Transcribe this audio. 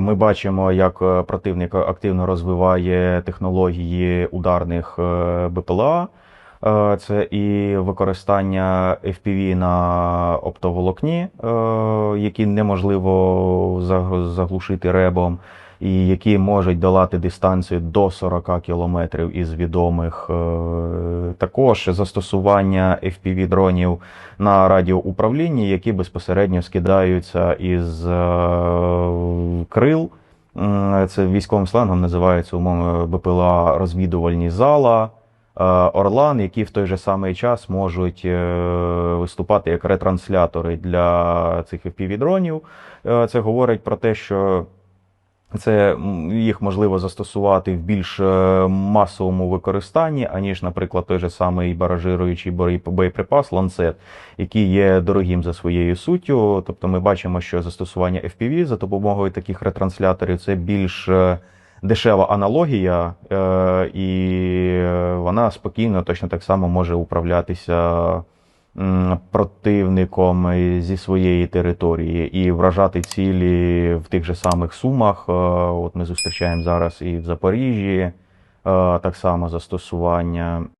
Ми бачимо, як е, противник активно розвиває технології ударних е, БПЛА. Е, Це і використання FPV на оптоволокні, які неможливо заг- заглушити ребом, і які можуть долати дистанцію до 40 кілометрів із відомих. Е, Також застосування FPV дронів на радіоуправлінні, які безпосередньо скидаються із е, крил. Це військовим сленгом називається умовно БПЛА розвідувальні зала. е, Орлан, які в той же самий час можуть виступати як ретранслятори для цих FPV-дронів. Це говорить про те, що це їх можливо застосувати в більш е, масовому використанні, аніж, наприклад, той же самий баражируючий боєприпас ланцет, який є дорогим за своєю суттю. Тобто ми бачимо, що застосування FPV за допомогою таких ретрансляторів це більш е, дешева аналогія, е, і вона спокійно точно так само може управлятися противником зі своєї території і вражати цілі в тих же самих сумах. Е, От ми зустрічаємо зараз і в Запоріжжі е, так само застосування.